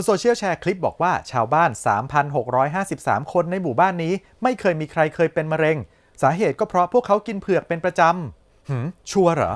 นโซเชียลแชร์คลิปบอกว่าชาวบ้าน 3,653 คนในหมู่บ้านนี้ ไม่เคยมีใครเคยเป็นมะเร็ง สาเหตุก็เพราะพวกเขากินเผือกเป็นประจำหืมชัวร์เหรอ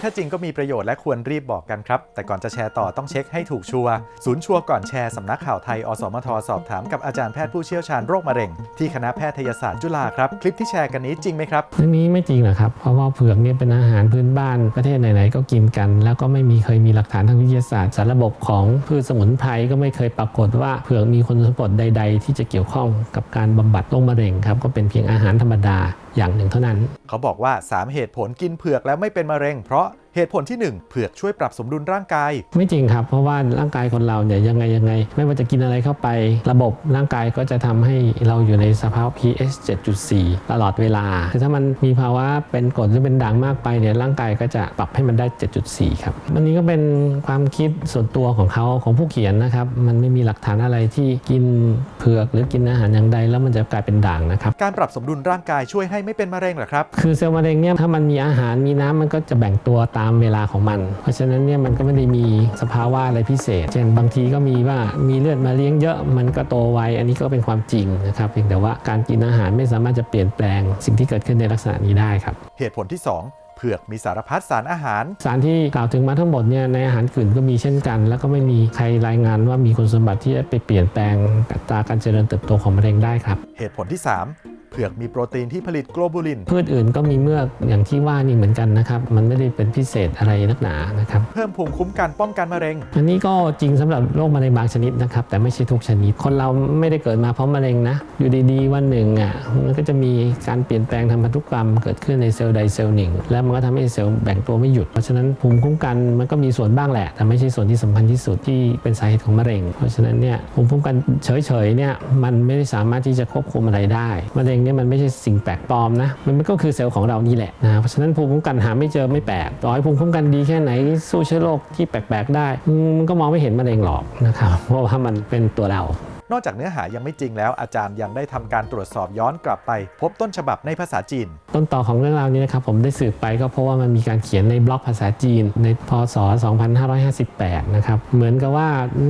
นี้ถ้าจริงก็มีประโยชน์และควรรีบบอกกันครับ แต่ก่อนจะแชร์ต่อต้องเช็คให้ถูกชัวร์ศูนย์ชัวร์ก่อนแชร์สำนักข่าวไทย อสมทสอบถามกับอาจารย์แพทย์ผู้เชี่ยวชาญโรคมะเร็ง ที่คณะแพทยศาสตร์จุฬาครับ คลิปที่แชร์กันนี้จริงไหมครับเรื่องนี้ไม่จริงหรอกครับเพราะว่าเผือกเนี่ยเป็นอาหารพื้นบ้านประเทศไหนๆก็กินกัน แล้วก็ไม่มีเคยมีหลักฐานทางวิทยาศาสตร์สารระบบของพืชสมุนไพรก็ไม่เคยปรากฏว่าเผือกมีคุณสมบัติใด ๆ ที่จะเกี่ยวข้องกับการบำบัดโรคมะเร็งครับก็เป็นเพียงอาหารธรรมดาอย่างหนึ่งเท่านั้น เขาบอกว่า 3 เหตุผลกินเผือกแล้วไม่เป็นมะเร็ง เพราะ เหตุผลที่ 1 เผือกช่วยปรับสมดุลร่างกาย ไม่จริงครับ เพราะว่าร่างกายคนเราเนี่ยยังไงยังไง ไม่ว่าจะกินอะไรเข้าไประบบร่างกายก็จะทำให้เราอยู่ในสภาพ pH 7.4 ตลอดเวลาคือถ้ามันมีภาวะเป็นกรดหรือเป็นด่างมากไปเนี่ยร่างกายก็จะปรับให้มันได้ 7.4 ครับอันนี้ก็เป็นความคิดส่วนตัวของเขาของผู้เขียนนะครับ มันไม่มีหลักฐานอะไรที่กินเผือกหรือกินอาหารอย่างใด แล้วมันจะกลายเป็นด่างนะครับการปรับสมดุลร่างกายช่วยให้ไม่เป็นมะเร็งเหรอครับคือเซลล์มะเร็งเนี่ยถ้ามันมีอาหารมีน้ำมันก็จะแบ่งตัวตามเวลาของมัน เพราะฉะนั้นเนี่ยมันก็ไม่ได้มีสภาวะอะไรพิเศษ เช่นบางทีก็มีว่ามีเลือดมาเลี้ยงเยอะมันก็โตไว อันนี้ก็เป็นความจริงนะครับเพียงแต่ว่าการกินอาหารไม่สามารถจะเปลี่ยนแปลงสิ่งที่เกิดขึ้นในลักษณะนี้ได้ครับ เหตุผลที่ 2เผือกมีสารพัดสารอาหาร สารที่กล่าวถึงมาทั้งหมดเนี่ยในอาหารอื่นก็มีเช่นกัน แล้วก็ไม่มีใครรายงานว่ามีคุณสมบัติที่จะไปเปลี่ยนแปลงอัตราการเจริญเติบโตของมะเร็งได้ครับ เหตุผลที่ 3 เผือกมีโปรตีนที่ผลิตโกลบูลิน พืชอื่นก็มีเมือกอย่างที่ว่านี่เหมือนกันนะครับ มันไม่ได้เป็นพิเศษอะไรนักหนานะครับเพิ่มภูมิคุ้มกันป้องกันมะเร็ง อันนี้ก็จริงสำหรับโรคมะเร็งบางชนิดนะครับ แต่ไม่ใช่ทุกชนิด คนเราไม่ได้เกิดมาเพราะมะเร็งนะ อยู่ดีๆ วันหนึ่งอะมันก็จะมีการเปลี่ยนแปลงทางพันธุกรรม เกิดขึ้นในเซลล์ใดเซลล์หนึ่ง แล้วมันก็ทำให้เซลล์แบ่งตัวไม่หยุด เพราะฉะนั้นภูมิคุ้มกันมันก็มีส่วนบ้างแหละ แต่ไม่ใช่ส่วนที่สำคัญที่สุดที่เป็นสาเหตุของมะเร็ง เพราะฉะนั้นเนี่ยภูมิคุ้มกันเฉยๆเนี่ยมันไม่ได้สามารถที่จะควบคุมอะไรได้มะเร็งเนี่ยมันไม่ใช่สิ่งแปลกปลอมนะมันก็คือเซลล์ของเรานี่แหละนะเพราะฉะนั้นภูมิคุ้มกันหาไม่เจอไม่แปลกต่อให้ภูมิคุ้มกันดีแค่ไหนสู้เชื้อโรคที่แปลกๆได้มันก็มองไม่เห็นมะเร็งหรอกนะครับเพราะว่ามันเป็นตัวเรา นอกจากเนื้อหายังไม่จริงแล้วอาจารย์ยังได้ทำการตรวจสอบย้อนกลับไป พบต้นฉบับในภาษาจีน ต้นต่อของเรื่องราวนี้นะครับผมได้สืบไปก็เพราะว่ามันมีการเขียนในบล็อกภาษาจีนในพศ 2558 นะครับเหมือนกับว่า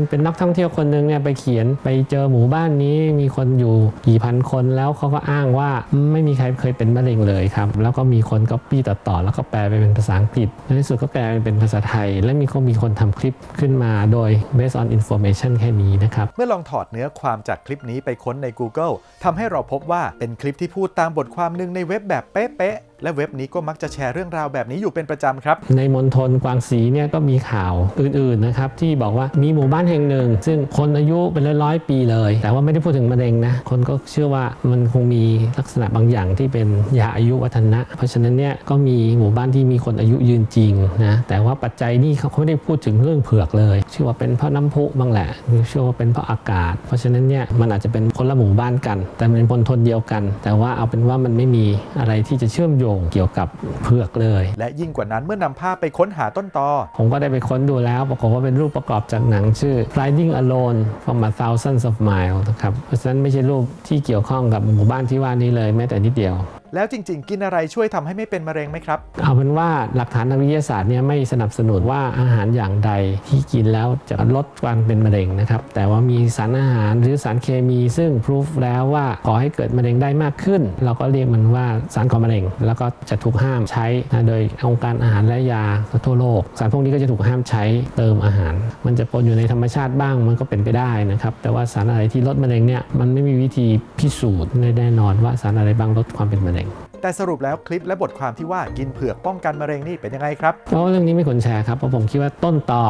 เป็นนักท่องเที่ยวคนหนึ่งเนี่ยไปเขียนไปเจอหมู่บ้านนี้มีคนอยู่กี่พันคนแล้วเขาก็อ้างว่าไม่มีใครเคยเป็นมะเร็งเลยครับแล้วก็มีคนก็ปี้ต่อๆแล้วก็แปลไปเป็นภาษาอังกฤษในที่สุดก็แปลเป็นภาษาไทย และมีก็มีคนทำคลิปขึ้นมาโดย based on information แค่นี้นะครับเมื่อลองถอดเนื้อความจากคลิปนี้ไปค้นใน Google ทำให้เราพบว่าเป็นคลิปที่พูดตามบทความหนึ่งในเว็บแบบเป๊ะ และเว็บนี้ก็มักจะแชร์เรื่องราวแบบนี้อยู่เป็นประจำครับ ในมณฑลกวางสีเนี่ยก็มีข่าวอื่นๆนะครับที่บอกว่ามีหมู่บ้านแห่งหนึ่ง ซึ่งคนอายุเป็นร้อยๆปีเลย แต่ว่าไม่ได้พูดถึงมะเร็งนะคนก็เชื่อว่ามันคงมีลักษณะบางอย่างที่เป็นยาอายุวัฒนะ เพราะฉะนั้นเนี่ยก็มีหมู่บ้านที่มีคนอายุยืนจริงนะแต่ว่าปัจจัยนี่เขาไม่ได้พูดถึงเรื่องเผือกเลย เชื่อว่าเป็นเพราะน้ำพุบ้างแหละหรือเชื่อว่าเป็นเพราะอากาศ เพราะฉะนั้นเนี่ยมันอาจจะเป็นคนละหมู่บ้านกัน แต่เป็นมณฑลเดียวกัน แต่ว่าเอาเป็นว่ามันไม่มีอะไรที่จะเชื่อมโยงเกี่ยวกับเผือกเลย และยิ่งกว่านั้นเมื่อนำภาพไปค้นหาต้นตอ ผมก็ได้ไปค้นดูแล้วปรากฏว่าเป็นรูปประกอบจากหนังชื่อ Riding Alone from a Thousands of Miles นะครับ เพราะฉะนั้นไม่ใช่รูปที่เกี่ยวข้องกับหมู่บ้านที่ว่านี้เลยแม้แต่นิดเดียว แล้วจริง ๆ กินอะไรช่วยทำให้ไม่เป็นมะเร็งไหมครับ เอาเป็นว่าหลักฐานทางวิทยาศาสตร์เนี่ยไม่สนับสนุนว่าอาหารอย่างใดที่กินแล้วจะลดการเป็นมะเร็งนะครับแต่ว่ามีสารอาหารหรือสารเคมีซึ่งพิสูจแล้วว่าก่อให้เกิดมะเร็งได้มากขึ้น เราก็เรียกมันว่าสารก่อมะเร็ง แล้วก็จะถูกห้ามใช้โดยองค์การอาหารและยาทั่วโลก สารพวกนี้ก็จะถูกห้ามใช้เติมอาหาร มันจะปนอยู่ในธรรมชาติบ้างมันก็เป็นไปได้นะครับแต่ว่าสารอะไรที่ลดมะเร็งเนี่ยมันไม่มีวิธีพิสูจน์ได้แน่นอนว่าสารอะไรบ้างลดความเป็นมะเร็ง แต่สรุปแล้วคลิปและบทความที่ว่ากินเผือกป้องกันมะเร็งนี่เป็นยังไงครับเพราะว่าเรื่องนี้ไม่ควรแชร์ครับเพราะผมคิดว่าต้นต่อ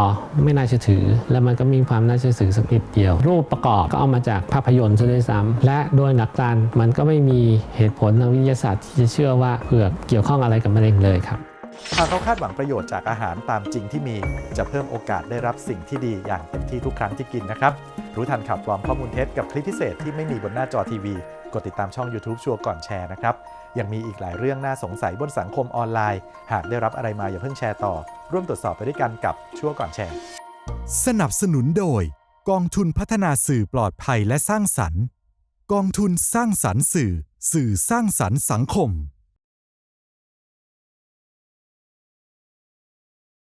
ไม่น่าเชื่อถือ และมันก็มีความน่าเชื่อถือสักนิดเดียว รูปประกอบก็เอามาจากภาพยนตร์ซะด้วยซ้ำและโดยหลักการมันก็ไม่มีเหตุผลทางวิทยาศาสตร์ที่จะเชื่อว่าเผือกเกี่ยวข้องอะไรกับมะเร็งเลยครับหากเขาคาดหวังประโยชน์จากอาหารตามจริงที่มี จะเพิ่มโอกาสได้รับสิ่งที่ดีอย่างเต็มที่ทุกครั้งที่กินนะครับ รู้ทันข่าวปลอมข้อมูลเท็จกับคลิปพิเศษที่ไม่มีบนหน้าจอทีวี กดติดตามช่อง YouTube ชัวร์ก่อนแชร์นะครับ ยังมีอีกหลายเรื่องน่าสงสัยบนสังคมออนไลน์ หากได้รับอะไรมาอย่าเพิ่งแชร์ต่อ ร่วมตรวจสอบไปด้วยกันกับชัวร์ก่อนแชร์ สนับสนุนโดย กองทุนพัฒนาสื่อปลอดภัยและสร้างสรรค์ กองทุนสร้างสรรค์สื่อ สื่อสร้างสรรค์สังคม